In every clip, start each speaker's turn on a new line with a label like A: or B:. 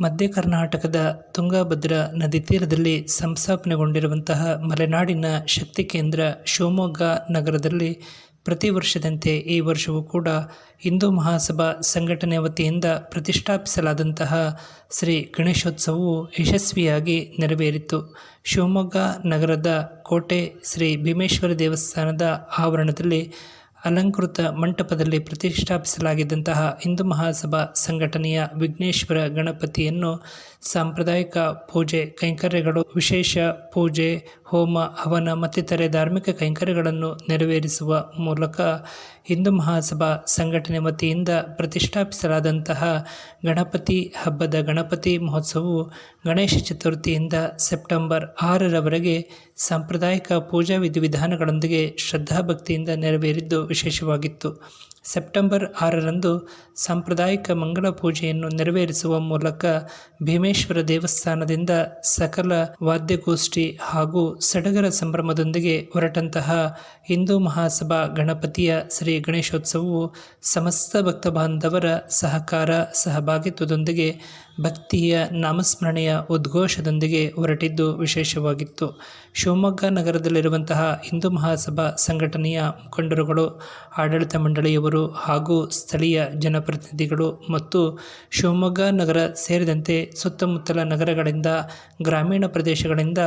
A: ಮಧ್ಯ ಕರ್ನಾಟಕದ ತುಂಗಭದ್ರಾ ನದಿ ತೀರದಲ್ಲಿ ಸಂಸ್ಥಾಪನೆಗೊಂಡಿರುವಂತಹ ಮಲೆನಾಡಿನ ಶಕ್ತಿ ಕೇಂದ್ರ ಶಿವಮೊಗ್ಗ ನಗರದಲ್ಲಿ ಪ್ರತಿ ವರ್ಷದಂತೆ ಈ ವರ್ಷವೂ ಕೂಡ ಹಿಂದೂ ಮಹಾಸಭಾ ಸಂಘಟನೆ ವತಿಯಿಂದ ಪ್ರತಿಷ್ಠಾಪಿಸಲಾದಂತಹ ಶ್ರೀ ಗಣೇಶೋತ್ಸವವು ಯಶಸ್ವಿಯಾಗಿ ನೆರವೇರಿತು. ಶಿವಮೊಗ್ಗ ನಗರದ ಕೋಟೆ ಶ್ರೀ ಭೀಮೇಶ್ವರ ದೇವಸ್ಥಾನದ ಆವರಣದಲ್ಲಿ ಅಲಂಕೃತ ಮಂಟಪದಲ್ಲಿ ಪ್ರತಿಷ್ಠಾಪಿಸಲಾಗಿದ್ದಂತಹ ಹಿಂದೂ ಮಹಾಸಭಾ ಸಂಘಟನೆಯ ವಿಘ್ನೇಶ್ವರ ಗಣಪತಿಯನ್ನು ಸಾಂಪ್ರದಾಯಿಕ ಪೂಜೆ ಕೈಂಕರ್ಯಗಳು ವಿಶೇಷ ಪೂಜೆ ಹೋಮ, ಹವನ ಮತ್ತಿತರೆ ಧಾರ್ಮಿಕ ಕೈಂಕರ್ಯಗಳನ್ನು ನೆರವೇರಿಸುವ ಮೂಲಕ ಹಿಂದೂ ಮಹಾಸಭಾ ಸಂಘಟನೆ ವತಿಯಿಂದ ಪ್ರತಿಷ್ಠಾಪಿಸಲಾದಂತಹ ಗಣಪತಿ ಹಬ್ಬದ ಗಣಪತಿ ಮಹೋತ್ಸವವು ಗಣೇಶ ಚತುರ್ಥಿಯಿಂದ ಸೆಪ್ಟೆಂಬರ್ ಆರರವರೆಗೆ ಸಾಂಪ್ರದಾಯಿಕ ಪೂಜಾ ವಿಧಿವಿಧಾನಗಳೊಂದಿಗೆ ಶ್ರದ್ಧಾಭಕ್ತಿಯಿಂದ ನೆರವೇರಿದ್ದು ವಿಶೇಷವಾಗಿತ್ತು. ಸೆಪ್ಟೆಂಬರ್ ಆರರಂದು ಸಾಂಪ್ರದಾಯಿಕ ಮಂಗಳ ಪೂಜೆಯನ್ನು ನೆರವೇರಿಸುವ ಮೂಲಕ ಭೀಮೇಶ್ವರ ದೇವಸ್ಥಾನದಿಂದ ಸಕಲ ವಾದ್ಯಗೋಷ್ಠಿ ಹಾಗೂ ಸಡಗರ ಸಂಭ್ರಮದೊಂದಿಗೆ ಹೊರಟಂತಹ ಹಿಂದೂ ಮಹಾಸಭಾ ಗಣಪತಿಯ ಶ್ರೀ ಗಣೇಶೋತ್ಸವವು ಸಮಸ್ತ ಭಕ್ತ ಬಾಂಧವರ ಸಹಕಾರ ಸಹಭಾಗಿತ್ವದೊಂದಿಗೆ ಭಕ್ತಿಯ ನಾಮಸ್ಮರಣೆಯ ಉದ್ಘೋಷದೊಂದಿಗೆ ಹೊರಟಿದ್ದು ವಿಶೇಷವಾಗಿತ್ತು. ಶಿವಮೊಗ್ಗ ನಗರದಲ್ಲಿರುವಂತಹ ಹಿಂದೂ ಮಹಾಸಭಾ ಸಂಘಟನೆಯ ಮುಖಂಡರುಗಳು, ಆಡಳಿತ ಮಂಡಳಿಯವರು ಹಾಗೂ ಸ್ಥಳೀಯ ಜನಪ್ರತಿನಿಧಿಗಳು ಮತ್ತು ಶಿವಮೊಗ್ಗ ನಗರ ಸೇರಿದಂತೆ ಸುತ್ತಮುತ್ತಲ ನಗರಗಳಿಂದ, ಗ್ರಾಮೀಣ ಪ್ರದೇಶಗಳಿಂದ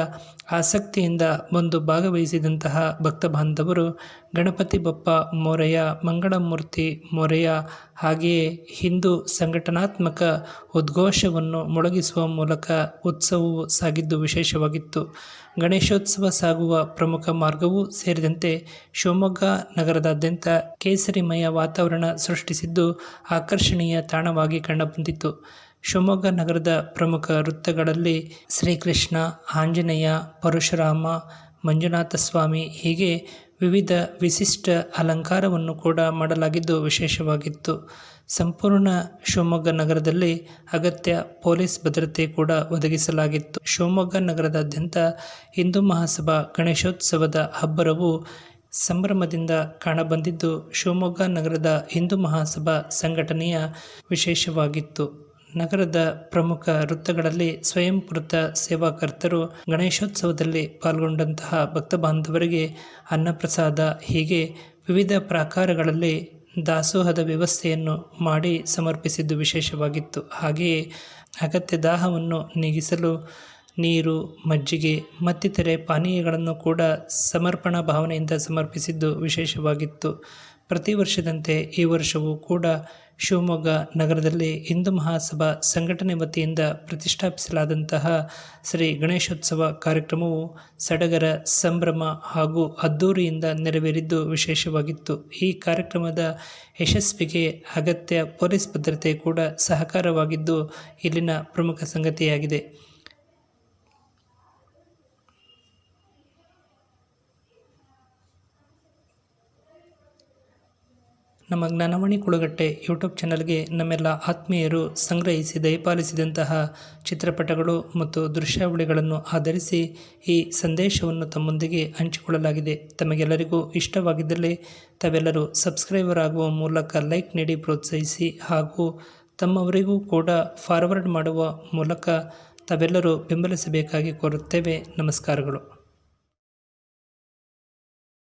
A: ಆಸಕ್ತಿಯಿಂದ ಬಂದು ಭಾಗವಹಿಸಿದಂತಹ ಭಕ್ತ ಬಾಂಧವರು ಗಣಪತಿ ಬಪ್ಪ ಮೋರೆಯ ಮಂಗಳಮೂರ್ತಿ ಮೋರೆಯ ಹಾಗೆಯೇ ಹಿಂದೂ ಸಂಘಟನಾತ್ಮಕ ಉದ್ಘೋಷವನ್ನು ಮೊಳಗಿಸುವ ಮೂಲಕ ಉತ್ಸವವು ಸಾಗಿದ್ದು ವಿಶೇಷವಾಗಿತ್ತು. ಗಣೇಶೋತ್ಸವ ಸಾಗುವ ಪ್ರಮುಖ ಮಾರ್ಗವೂ ಸೇರಿದಂತೆ ಶಿವಮೊಗ್ಗ ನಗರದಾದ್ಯಂತ ಕೇಸರಿಮಯ ವಾತಾವರಣ ಸೃಷ್ಟಿಸಿದ್ದು ಆಕರ್ಷಣೀಯ ತಾಣವಾಗಿ ಕಂಡುಬಂದಿತ್ತು. ಶಿವಮೊಗ್ಗ ನಗರದ ಪ್ರಮುಖ ವೃತ್ತಗಳಲ್ಲಿ ಶ್ರೀಕೃಷ್ಣ, ಆಂಜನೇಯ, ಪರಶುರಾಮ, ಮಂಜುನಾಥ ಸ್ವಾಮಿ ಹೀಗೆ ವಿವಿಧ ವಿಶಿಷ್ಟ ಅಲಂಕಾರವನ್ನು ಕೂಡ ಮಾಡಲಾಗಿದ್ದು ವಿಶೇಷವಾಗಿತ್ತು. ಸಂಪೂರ್ಣ ಶಿವಮೊಗ್ಗ ನಗರದಲ್ಲಿ ಅಗತ್ಯ ಪೊಲೀಸ್ ಭದ್ರತೆ ಕೂಡ ಒದಗಿಸಲಾಗಿತ್ತು. ಶಿವಮೊಗ್ಗ ನಗರದಾದ್ಯಂತ ಹಿಂದೂ ಮಹಾಸಭಾ ಗಣೇಶೋತ್ಸವದ ಹಬ್ಬರವು ಸಂಭ್ರಮದಿಂದ ಕಾಣಬಂದಿದ್ದು, ಶಿವಮೊಗ್ಗ ನಗರದ ಹಿಂದೂ ಮಹಾಸಭಾ ಸಂಘಟನೆಯ ವಿಶೇಷವಾಗಿತ್ತು. ನಗರದ ಪ್ರಮುಖ ವೃತ್ತಗಳಲ್ಲಿ ಸ್ವಯಂಪೃತ ಸೇವಾಕರ್ತರು ಗಣೇಶೋತ್ಸವದಲ್ಲಿ ಪಾಲ್ಗೊಂಡಂತಹ ಭಕ್ತ ಬಾಂಧವರಿಗೆ ಅನ್ನಪ್ರಸಾದ, ಹೀಗೆ ವಿವಿಧ ಪ್ರಾಕಾರಗಳಲ್ಲಿ ದಾಸೋಹದ ವ್ಯವಸ್ಥೆಯನ್ನು ಮಾಡಿ ಸಮರ್ಪಿಸಿದ್ದು ವಿಶೇಷವಾಗಿತ್ತು. ಹಾಗೆಯೇ ಅಗತ್ಯ ದಾಹವನ್ನು ನೀಗಿಸಲು ನೀರು, ಮಜ್ಜಿಗೆ, ಮತ್ತಿತರೆ ಪಾನೀಯಗಳನ್ನು ಕೂಡ ಸಮರ್ಪಣಾ ಭಾವನೆಯಿಂದ ಸಮರ್ಪಿಸಿದ್ದು ವಿಶೇಷವಾಗಿತ್ತು. ಪ್ರತಿ ವರ್ಷದಂತೆ ಈ ವರ್ಷವೂ ಕೂಡ ಶಿವಮೊಗ್ಗ ನಗರದಲ್ಲಿ ಹಿಂದೂ ಮಹಾಸಭಾ ಸಂಘಟನೆ ವತಿಯಿಂದ ಪ್ರತಿಷ್ಠಾಪಿಸಲಾದಂತಹ ಶ್ರೀ ಗಣೇಶೋತ್ಸವ ಕಾರ್ಯಕ್ರಮವು ಸಡಗರ, ಸಂಭ್ರಮ ಹಾಗೂ ಅದ್ದೂರಿಯಿಂದ ನೆರವೇರಿದ್ದು ವಿಶೇಷವಾಗಿತ್ತು. ಈ ಕಾರ್ಯಕ್ರಮದ ಯಶಸ್ವಿಗೆ ಅಗತ್ಯ ಪೊಲೀಸ್ ಭದ್ರತೆ ಕೂಡ ಸಹಕಾರವಾಗಿದ್ದು ಇಲ್ಲಿನ ಪ್ರಮುಖ ಸಂಗತಿಯಾಗಿದೆ. ನಮ್ಮ ಜ್ಞಾನವಾಣಿ ಕುಳಗಟ್ಟೆ ಯೂಟ್ಯೂಬ್ ಚಾನಲ್ಗೆ ನಮ್ಮೆಲ್ಲ ಆತ್ಮೀಯರು ಸಂಗ್ರಹಿಸಿ ದಯಪಾಲಿಸಿದಂತಹ ಚಿತ್ರಪಟಗಳು ಮತ್ತು ದೃಶ್ಯಾವಳಿಗಳನ್ನು ಆಧರಿಸಿ ಈ ಸಂದೇಶವನ್ನು ತಮ್ಮೊಂದಿಗೆ ಹಂಚಿಕೊಳ್ಳಲಾಗಿದೆ. ತಮಗೆಲ್ಲರಿಗೂ ಇಷ್ಟವಾಗಿದ್ದಲ್ಲಿ ತಾವೆಲ್ಲರೂ ಸಬ್ಸ್ಕ್ರೈಬರ್ ಆಗುವ ಮೂಲಕ ಲೈಕ್ ನೀಡಿ ಪ್ರೋತ್ಸಾಹಿಸಿ ಹಾಗೂ ತಮ್ಮವರಿಗೂ ಕೂಡ ಫಾರ್ವರ್ಡ್ ಮಾಡುವ ಮೂಲಕ ತಾವೆಲ್ಲರೂ ಬೆಂಬಲಿಸಬೇಕಾಗಿ ಕೋರುತ್ತೇವೆ. ನಮಸ್ಕಾರಗಳು.